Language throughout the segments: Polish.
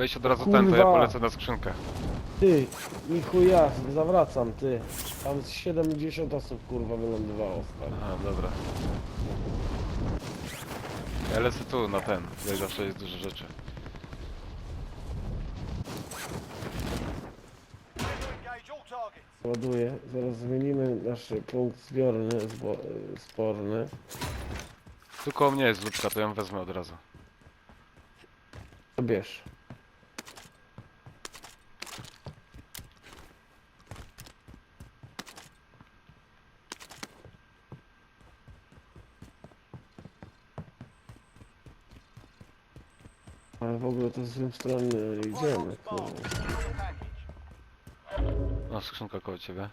Wejdź od razu ten, to ja Kurwa. polecę na skrzynkę. Ty, ni chuja, zawracam, ty. Tam z 70 osób kurwa wylądowało. stary. Aha, dobra. Ja lecę tu, na ten. Tutaj zawsze jest dużo rzeczy. Engage all targets. Ładuję, zaraz zmienimy nasz punkt zbiorny, zbo, sporny. Tu koło mnie jest lubka, to ją wezmę od razu. To bierz. Ale w ogóle to z złym strony idziemy. Package. No, skrzynka koło ciebie.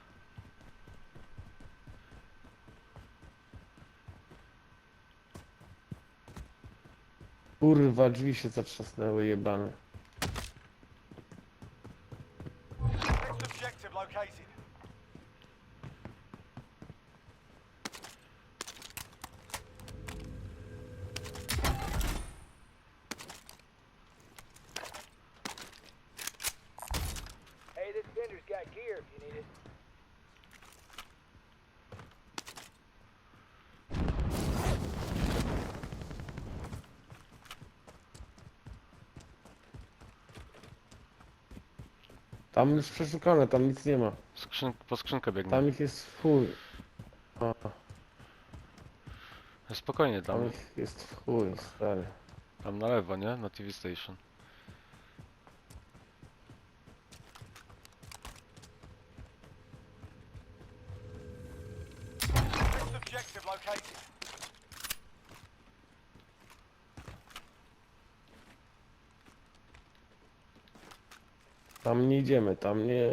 Kurwa, drzwi się zatrzasnęły, jebane. Next objective located. Hey, this vendor's got gear if you need it. Tam już przeszukane, tam nic nie ma. Skrzyn po skrzynkę biegnę. Tam ich jest w chuj. A, Spokojnie tam tam. ich jest w chuj, stary. Tam na lewo, nie? Na TV Station. Next objective located. Tam nie idziemy, tam nie.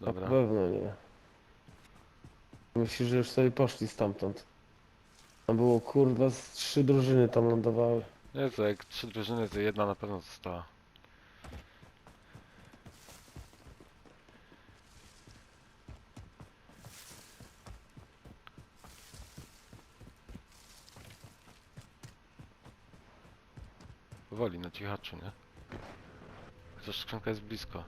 Na Dobra. pewno nie. Myślisz, że już sobie poszli stamtąd. Tam było kurwa z trzy drużyny tam lądowały. Nie, to jak trzy drużyny, to jedna na pewno została. Powoli, na cichaczu, nie? Chociaż skrzynka jest blisko.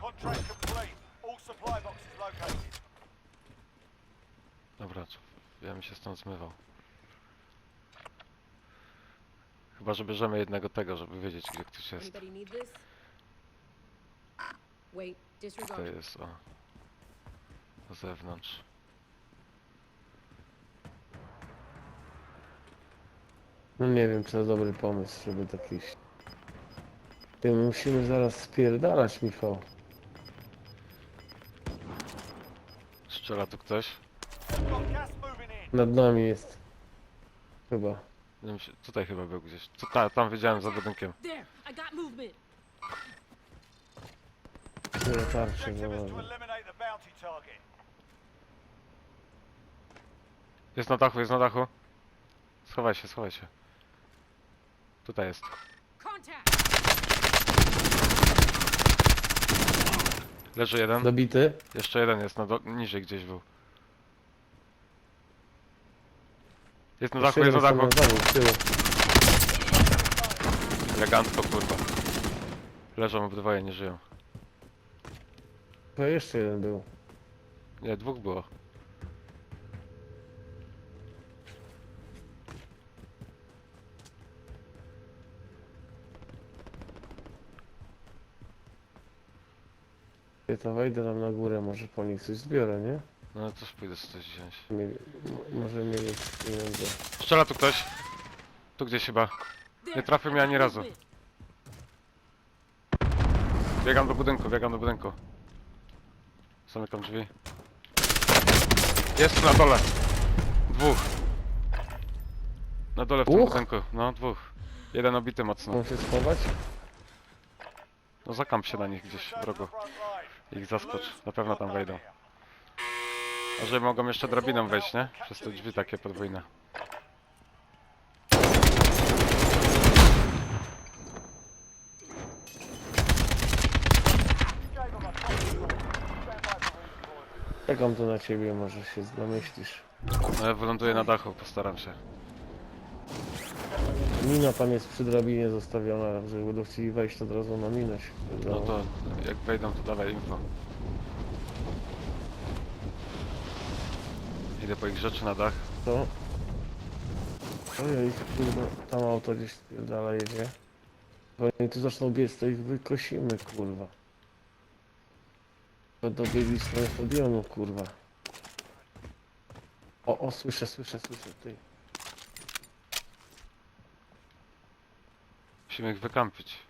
Contract complete. All supply boxes located. Dobra, co- ja bym się stąd zmywał. Chyba, że bierzemy jednego tego, żeby wiedzieć, gdzie ktoś jest. Anybody need this? Wait, To disregard. jest, o. Na zewnątrz. No nie wiem, czy to dobry pomysł, żeby tak iść. Ty, my musimy zaraz spierdalać, Michał. Strzela tu ktoś? Got gas moving in. Nad nami jest. Chyba. Nie wiem, się- tutaj chyba był gdzieś. Tu, ta, tam widziałem za budynkiem. There, I got movement. Tyle tarczy Objective is to założę. eliminate the bounty target. Jest na dachu, jest na dachu. Schowaj się, schowaj się. Tutaj jest. Contact. Leży jeden. Dobity? Jeszcze jeden jest na do... niżej gdzieś był. Jest na dachu, jest na dachu. tam z tyłu. Elegancko, kurwa. Leżą obydwoje, nie żyją. To jeszcze jeden był. Nie, dwóch było. Ja to wejdę tam na górę, może po nich coś zbiorę, nie? No też pójdę coś wziąć. Mieli, m- może mieli pieniądze. Strzela tu ktoś. Tu gdzieś chyba. Nie trafił mnie ani razu. Biegam do budynku, biegam do budynku. Zamykam drzwi. Jest tu na dole. Dwóch. Na dole w tym Dwóch? budynku. No, dwóch. Jeden obity mocno. Mam się schować? No zakamp się na nich gdzieś w rogu. Front line. Ich zaskocz. Na pewno tam wejdą. A że mogą jeszcze drabiną wejść, nie? Przez te drzwi takie podwójne. Czekam tu na ciebie, może się namyślisz. No ja wyląduję na dachu, postaram się. Mina tam jest przy drabinie zostawiona, że będą chcieli wejść od razu na minę się. No to jak wejdą, to dawaj info. Idę po ich rzeczy na dach. To... Ojej, kurwa, tam auto gdzieś dalej jedzie. Bo oni tu zaczną biec, to ich wykosimy, kurwa. Będą biegli w stronę stadionu, kurwa. O, o, słyszę, słyszę, słyszę, ty. Musimy ich wykampić.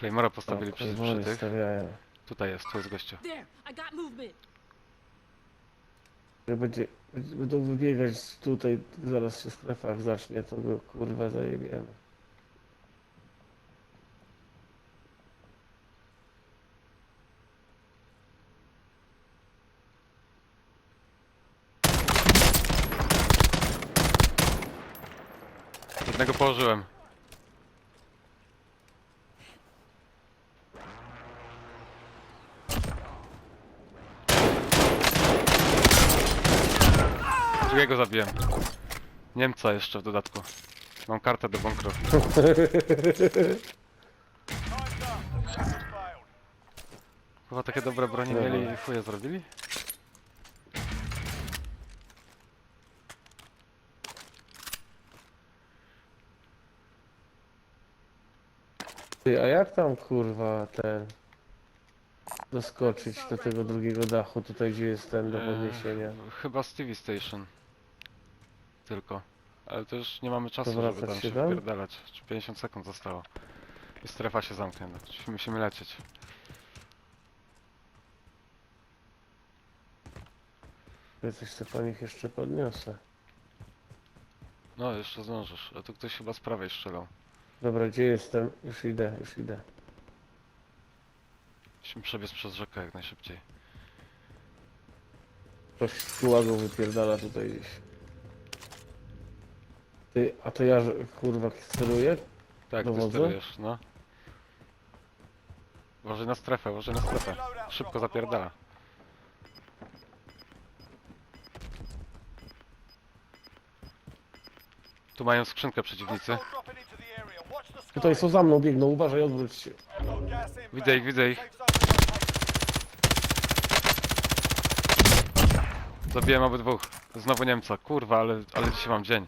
Claymora postawili O, przy, przy tych. stawiają. Tutaj jest, tu jest gościu. There, I got movement. Że będzie, będzie- będą wybiegać tutaj, zaraz się strefach zacznie, to go kurwa zajebiemy. Jednego położyłem. Drugiego zabiłem. Niemca jeszcze w dodatku. Mam kartę do bunkru. Chyba takie dobre broni mieli i chuje zrobili? Ty, a jak tam kurwa ten doskoczyć do tego drugiego dachu, tutaj gdzie jest ten do Eee, podniesienia? Chyba Stevie Station. Tylko. Ale to już nie mamy czasu, To żeby tam się się tam? wpierdalać. Czy 50 sekund zostało. I strefa się zamknie. No. Czyli Musimy lecieć. Ja coś sobie po nich jeszcze podniosę. No, jeszcze zdążysz. A tu ktoś chyba z prawej strzelał. Dobra, gdzie jestem? Już idę, już idę. Musimy przebiec przez rzekę jak najszybciej. Ktoś z kułagą wypierdala tutaj gdzieś. Ty, a to ja, kurwa, steruję? Tak, ty Dowodzę? sterujesz, no. Uważaj na strefę, uważaj na strefę. Szybko zapierdala. Tu mają skrzynkę przeciwnicy. Tutaj są za mną, biegną, uważaj, odwróć się. Widzę ich, widzę ich. Zabiłem obydwóch. Znowu Niemca. Kurwa, ale, ale dzisiaj mam dzień.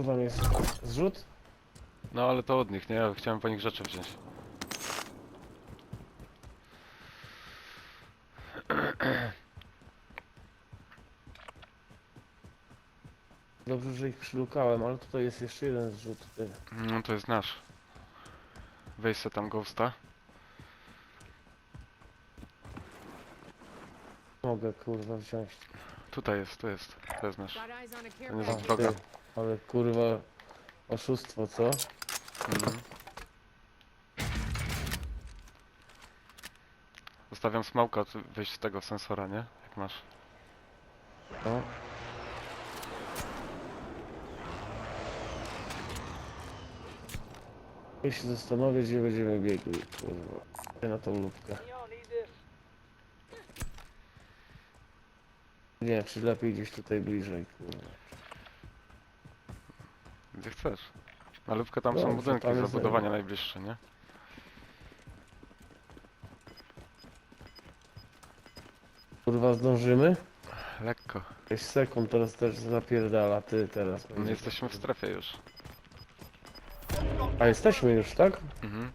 Co tam jest? Zrzut? No ale to od nich, nie? Ja chciałem po nich rzeczy wziąć. Dobrze, że ich przylukałem, ale tutaj jest jeszcze jeden zrzut. Ty. No to jest nasz. Weź se tam ghosta. Mogę, kurwa, wziąć. Tutaj jest, tu jest. To jest nasz. To nie ty, ale kurwa, oszustwo, co? Mhm. Zostawiam smałka, wyjść z tego sensora, nie? Jak masz. No. Ja się zastanowię, gdzie będziemy biegli, kurwa. Ja na tą this? Nie, czy lepiej gdzieś tutaj bliżej, kurwa. Gdzie chcesz. Na lubkę tam Dobrze, są budynki, tam jest zabudowania najbliższe, nie? Kurwa, zdążymy? Lekko. 6 sekund, teraz też zapierdala, ty teraz. Jesteśmy w strefie już. A jesteśmy już, tak? Mhm.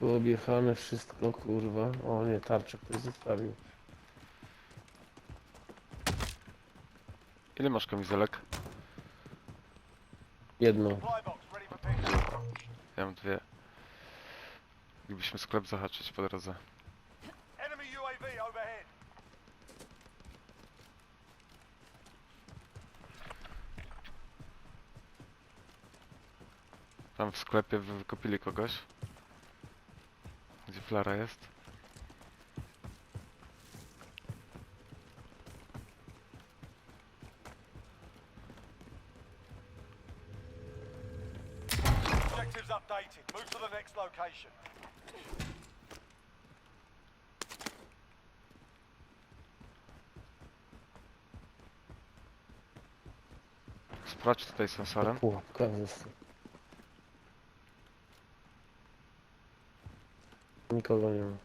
Było objechane wszystko, kurwa. O nie, tarczę ktoś zostawił. Ile masz kamizelek? Pickup. Ja mam dwie. Moglibyśmy sklep zahaczyć po drodze. Tam w sklepie wy- wykopili kogoś flara jest. Objectives updated. Move to the next location. Sprawdź tutaj sensorem. Pułapka jest. Nikogo nie ma.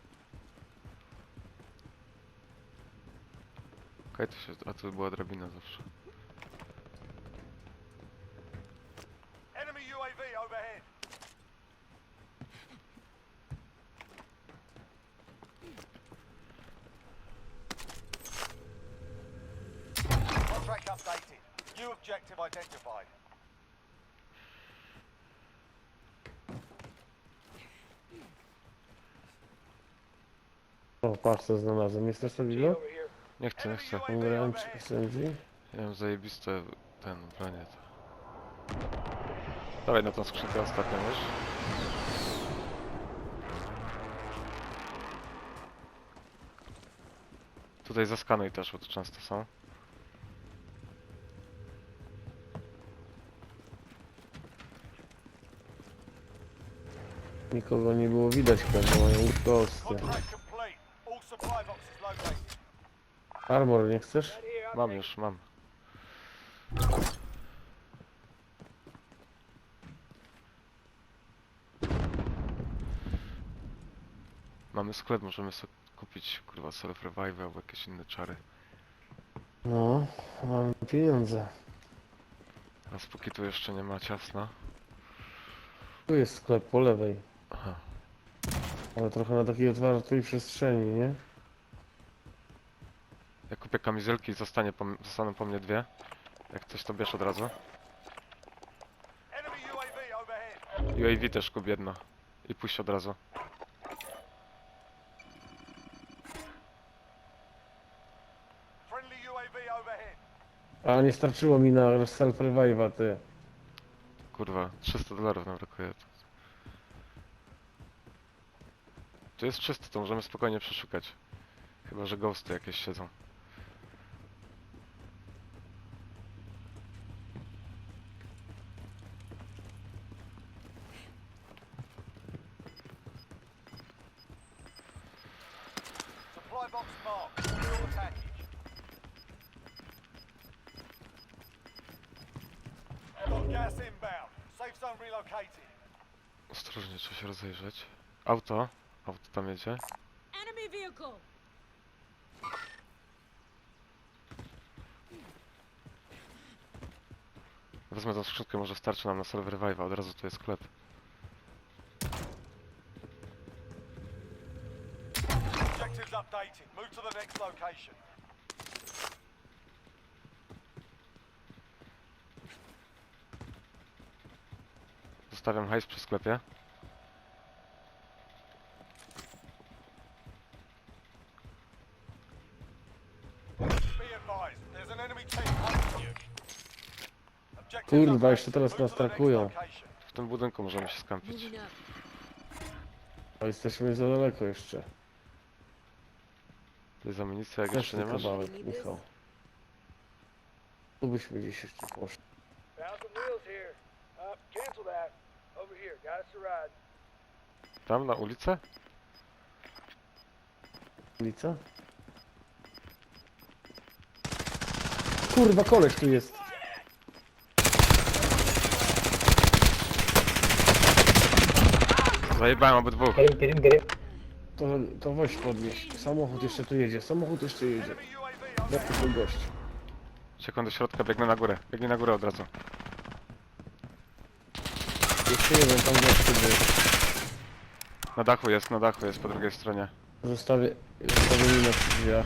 Okej, to się... A tu była drabina zawsze. Enemy UAV overhead. Contract updated. New objective identified. O, patrz co znalazłem. Jest to here. Nie chcę, nie chcę. Grałem przy SMG. Ja mam zajebiste ten branie to. Dawaj na tą skrzynkę ostatnią, wiesz? Tutaj zaskanuj też, bo tu często są. Nikogo nie było widać pewnie, mają ghosty. Armor nie chcesz? Mam już, mam. Mamy sklep, możemy sobie kupić kurwa self revive albo jakieś inne czary. No, mamy pieniądze. A póki tu jeszcze nie ma ciasna. Tu jest sklep po lewej. Aha. Ale trochę na takiej otwartej przestrzeni, nie? Kupię kamizelki i zostanie po, zostaną po mnie dwie. Jak coś to bierz od razu. UAV też kup jedno. I pójść od razu. A nie starczyło mi na self-revive'a, ty. Kurwa, 300 dolarów nam brakuje. Tu jest czysto, to możemy spokojnie przeszukać. Chyba, że ghosty jakieś siedzą. Ostrożnie, trzeba się rozejrzeć. Auto. Auto tam jedzie. Enemy vehicle. Wezmę tą skrzynkę, może starczy nam na server revive, od razu tu jest sklep. Objectives updated. Move to the next location. Zostawiam hajs przy sklepie. Kurwa, jeszcze teraz nas trakują. W tym budynku możemy się up. A jesteśmy za daleko jeszcze. To jest amunicja, jak jeszcze nie ten masz? kawałek, Michał. Tu byśmy gdzieś jeszcze poszli. Found some wheels here. Uh, cancel that. Over here. Got us a ride. Tam, na ulicę? Ulica? Kurwa, koleś tu jest. Zajebałem obydwu. To, to weź podnieś. Samochód jeszcze tu jedzie, samochód jeszcze jedzie. Overhead. to gość? Uciekam do środka, biegnę na górę. Biegnę na górę od razu. Jeszcze jeden tam gościu był. Na dachu jest, na dachu jest po drugiej stronie. Zostawię, zostawię minę przy drzwiach.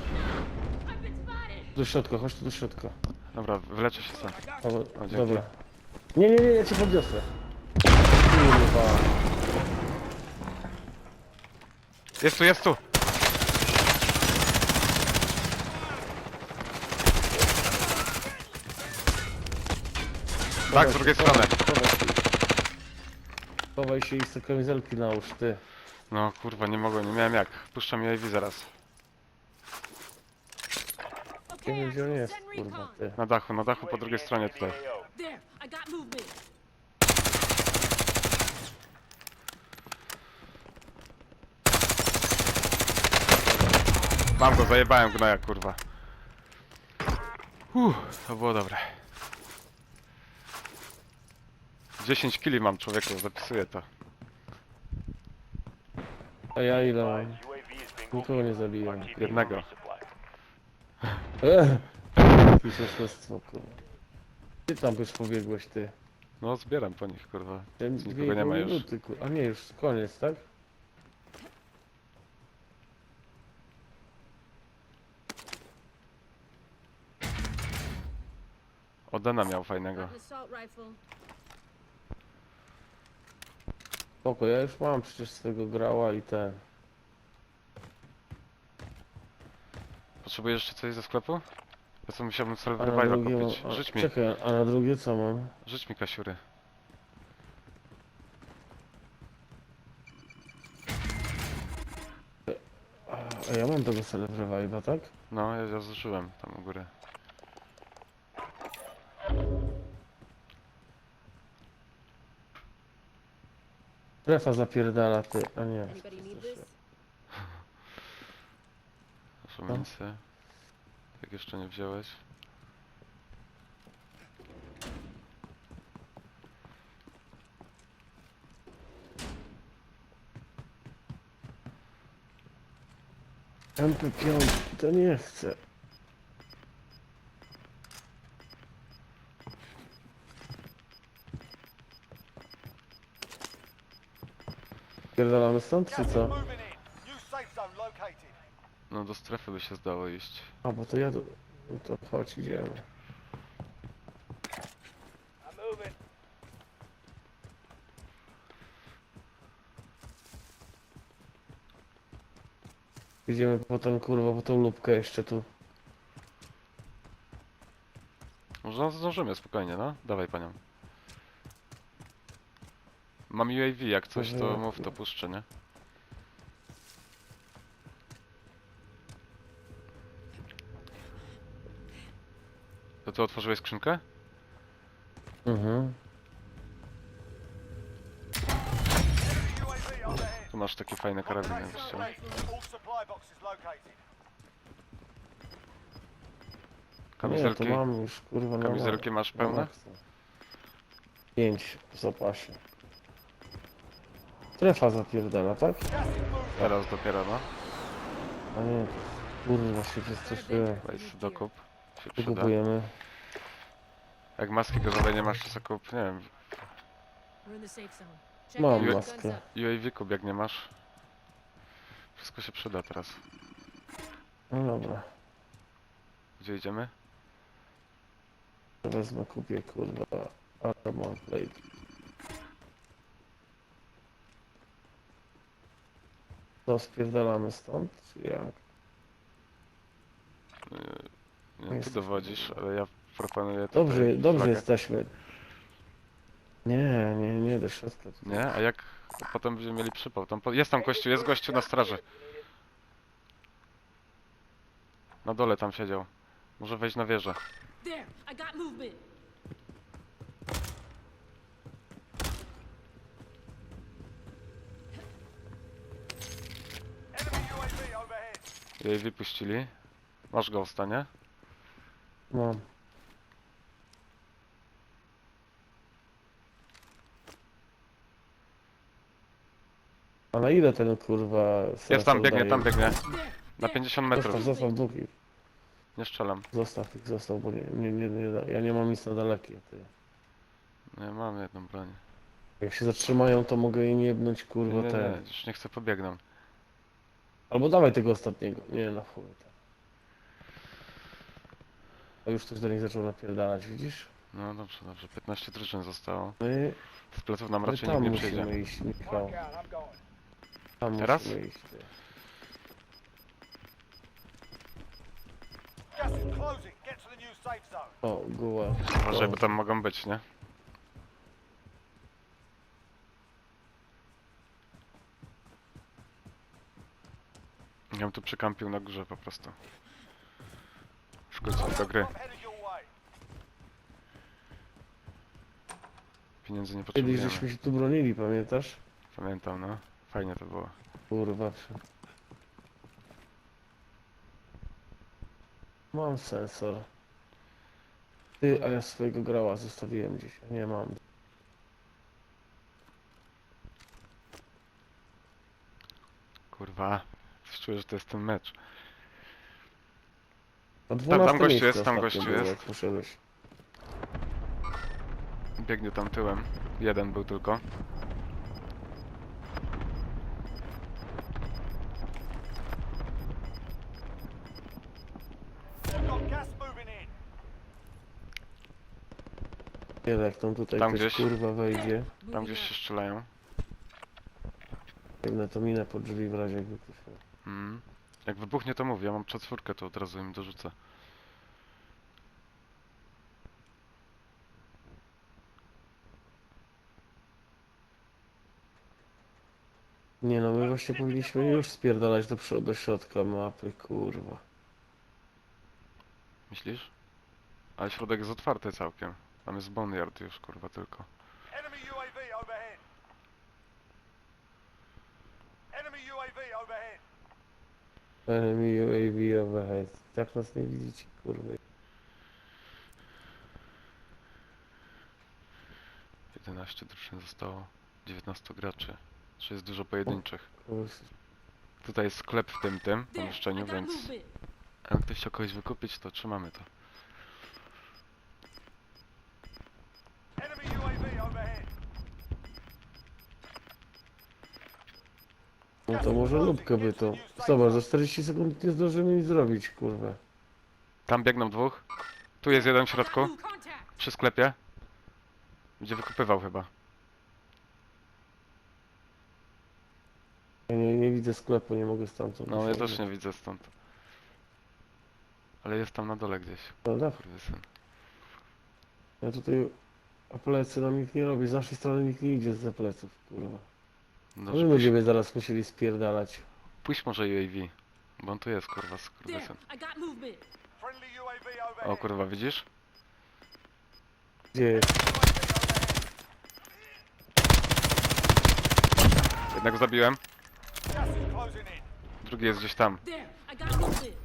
Do środka, chodź tu do środka. Dobra, wyleczę się sam. O, dzięki. dobra. Nie, nie, nie, ja cię podniosę. Kurwa. Jest tu, jest tu! Tak, z drugiej strony. Chowaj się. Chowaj się i z te kamizelki nałóż, ty. No kurwa, nie mogłem, nie miałem jak. Puszczam UAV zaraz. Nie wiem gdzie on jest, kurwa, ty. Na dachu, na dachu po drugiej stronie tutaj. There, I got movement. Mam go, zajebałem gnoja, kurwa. Uff, to było dobre. 10 kili mam człowieku, zapisuję to. A ja ile mam? Nikogo nie zabiłem. Jednego. Eee! Piszestwo, kurwa. Ty tam już pobiegłeś, ty. No zbieram po nich, kurwa. Nikogo nie ma już. minuty. A nie, już koniec, tak? Odena miał fajnego. Spoko, ja już mam przecież swego grała i ten. Potrzebujesz jeszcze coś ze sklepu? Ja co musiałbym A na Survivor drugie mam... kupić. a, Rzuć mi, Czekaj, a na drugie co mam? rzuć mi kasiury. A, a ja mam tego Self Revive'a, tak? No, ja, ja zużyłem tam u góry. Strefa zapierdala, ty. A nie. Masz amunicję. Jak jeszcze nie wziąłeś. MP5 to nie chcę. Pierdalamy stąd, czy co? No do strefy by się zdało iść. A, bo to ja... Do... No to chodź, idziemy. Idziemy potem, kurwa, po tą lubkę jeszcze tu. Może zdążymy spokojnie, no? Dawaj panią. Mam UAV, jak coś to mów, to puszczę, nie? To ty otworzyłeś skrzynkę? Mhm. Tu masz taki fajny karabin, jakbyś chciał. All supply boxes located. Nie, to Kamizelki? mam już, kurwa, na Kamizelki ma- masz pełne? Pięć w zapasie. Strefa zapierdala, tak? Teraz dopiero, no. A nie, kurwa się przestraszyłem. Weź dokup. Się przyda. Wykupujemy. Jak maski gazowej nie masz, to sobie kup, nie wiem, We're in the safe zone. Check Mam out. maskę. Guns up. UAV kup jak nie masz. Wszystko się przyda teraz. No dobra. Gdzie idziemy? Wezmę, kupię, kurwa, Armor Plate. To spierdalamy stąd, czy jak? Yy, Nie wiem, ty Jest. dowodzisz, ale ja proponuję tutaj Dobrze, dobrze flagę. jesteśmy. Nie, nie, nie do środka. Nie? A jak potem będziemy mieli przypał? Tam po... Jest tam gościu, jest gościu na straży. Na dole tam siedział. Może wejść na wieżę. There, I got movement. Enemy UAV overhead. Jej wypuścili. Masz go w stanie? Mam. A na ile ten kurwa Jest tam, biegnie, tam biegnie. Na 50 metrów. Zostaw, zostaw długi. Nie strzelam. Zostaw ich, zostaw, bo nie, nie, nie, nie da. Ja nie mam nic na dalekie, ty. Nie, mam jedną broń. Jak się zatrzymają, to mogę im jebnąć Nie, kurwa nie, te. nie, już nie chcę pobiegną. Albo dawaj tego ostatniego. Nie, na chuj. tak. A już ktoś do nich zaczął napierdalać, widzisz? No dobrze, dobrze. 15 drużyn zostało. My, Z pleców nam my raczej tam nikt nie musimy przyjdzie. iść, Michał. Tam Teraz? musimy iść. Ty. Gas is closing. Get to the new safe zone. O, guła. Uważaj, bo tam mogą być, nie? Ja bym tu przykampił na górze po prostu. Wkrótce do gry. Pieniędzy nie Kiedyś potrzebujemy. żeśmy się tu bronili, pamiętasz? Pamiętam, no. Fajnie to było. Kurwa. przy- Mam sensor. Ty, a ja swojego grała zostawiłem a Nie mam. Kurwa. Czuję, że to jest ten mecz. A tam 12 gościu jest, tam ostatnio gościu było, jest. jak. Biegnie tam tyłem. Jeden był tylko. Got gas moving in. Nie jak tam tutaj Tam ktoś gdzieś. kurwa wejdzie. Tam gdzieś się strzelają. Biegnę to minę pod drzwi w razie jakby ktoś. Mm. Jak wybuchnie to mówię, ja mam czwórkę, to od razu im dorzucę. Nie no, my właśnie powinniśmy już spierdalać do przodu, do środka mapy, kurwa. Myślisz? Ale środek jest otwarty całkiem. Tam jest boneyard już, kurwa, tylko. Enemy UAV overhead. Enemy UAV overhead. Enemy UAV overhead. Jak nas nie widzicie, kurwa. 11 drużyn zostało. 19 graczy. Czy jest dużo pojedynczych. kurwa. Tutaj jest sklep w tym, tym pomieszczeniu, więc jak ktoś chciał kogoś wykupić, to trzymamy to. Enemy UAV overhead. No to może lubkę by to. Zobacz, za 40 sekund nie zdążymy nic zrobić, kurwa. Tam biegną dwóch. Tu jest jeden w środku, przy sklepie. Będzie wykupywał chyba. Ja nie, nie widzę sklepu, nie mogę stamtąd. No ja też nie widzę stąd. Ale jest tam na dole gdzieś. Prawda? Kurwysyn. Ja tutaj a plecy nam nikt nie robi, z naszej strony nikt nie idzie za pleców, kurwa. No, My że pójść, będziemy zaraz musieli spierdalać. pójść może UAV. Bo on tu jest, kurwa, There, skurwysyn. I got movement. Friendly UAV O kurwa, widzisz? Gdzie jest? Jednego zabiłem, Gas is closing in. drugi jest gdzieś tam. There, I got movement.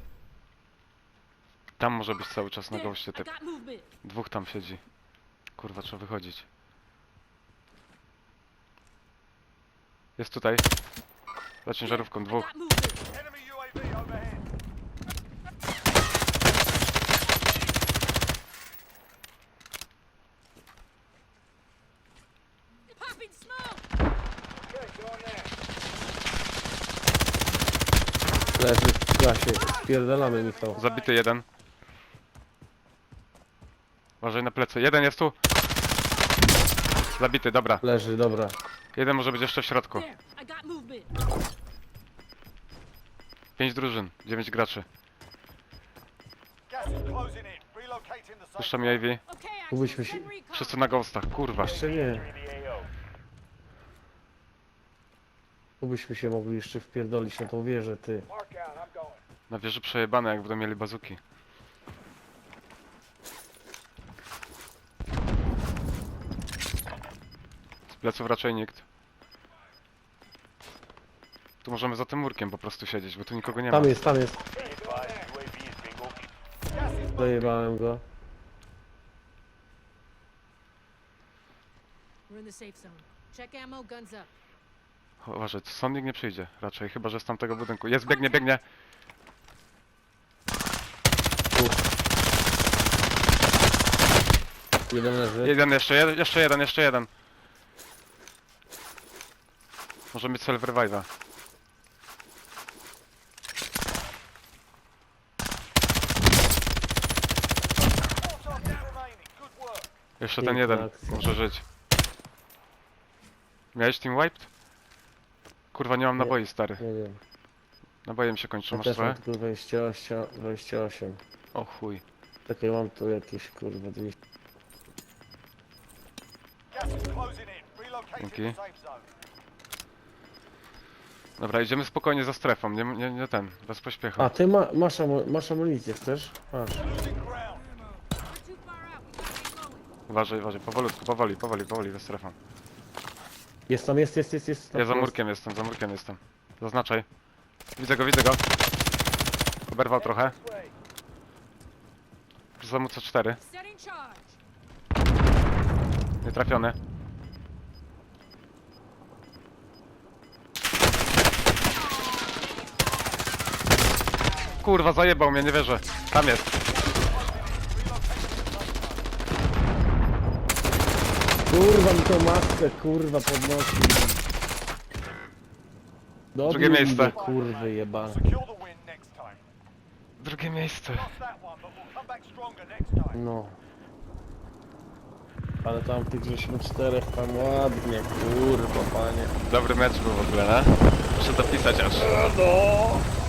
Tam może być cały czas na There, goście I typ. got movement. Dwóch tam siedzi. Kurwa, trzeba wychodzić. Jest tutaj. Za ciężarówką, dwóch. Enemy UAV overhead. Popping smoke. Okay, going there. Leży w gasie. Spierdalamy, Michał. Zabity jeden. Uważaj na plecy. Jeden jest tu. Zabity, dobra. Leży, dobra. Jeden może być jeszcze w środku. There, I got movement. Pięć drużyn, dziewięć graczy. Gas is closing in. Relocating the safe Puszczam. Okay, Mógłbyśmy Axel, się-. Wszyscy na ghostach, kurwa. Jeszcze nie. Tu byśmy się mogli jeszcze wpierdolić na tą wieżę, ty. Mark out, I'm going. Na wieży przejebane, jak będą mieli bazuki. Pleców raczej nikt. Tu możemy za tym murkiem po prostu siedzieć, bo tu nikogo nie ma. Tam jest, tam jest. Zajebałem go. We're in the safe zone. Check ammo, guns up. Uważaj, to stąd nikt nie przyjdzie. Raczej, chyba że z tamtego budynku. Jest, biegnie, biegnie. Jeden leży. Jeden jeszcze, jeden, jeszcze jeden, jeszcze jeden. Może mieć self revive'a. Jeszcze ten Piękna jeden akcja. może żyć. Miałeś team wiped? Kurwa, nie mam Nie. naboi, stary. Nie wiem. Nabojem się kończą, Ja masz też mam trochę? tylko 28, 28. O chuj. Takie mam tu jakieś kurwa 200. Gas is closing in. Relocating Dzięki. the safe zone. Dobra, idziemy spokojnie za strefą, nie, nie, nie ten, bez pośpiechu. A ty ma, masz, amu, masz amunicję, chcesz? Masz. Uważaj, uważaj, powolutku, powoli, powoli, powoli za strefą. Jest tam, jest, jest, jest, jest. tam Ja za jest. murkiem jestem, za murkiem jestem. Zaznaczaj. Widzę go, widzę go. Oberwał trochę. Za mu C4. Setting charge. Nie Kurwa, zajebał mnie, nie wierzę. Tam jest. Kurwa mi tą maskę, kurwa podnosi. Dobił Drugie mi miejsce. Kurwy jebane. Secure the win next time. Drugie miejsce. Lost that one, but we'll come back stronger next time. No. Ale tam tych żeśmy czterech tam ładnie, kurwa panie. Dobry mecz był w ogóle, ne? Muszę dopisać aż. No.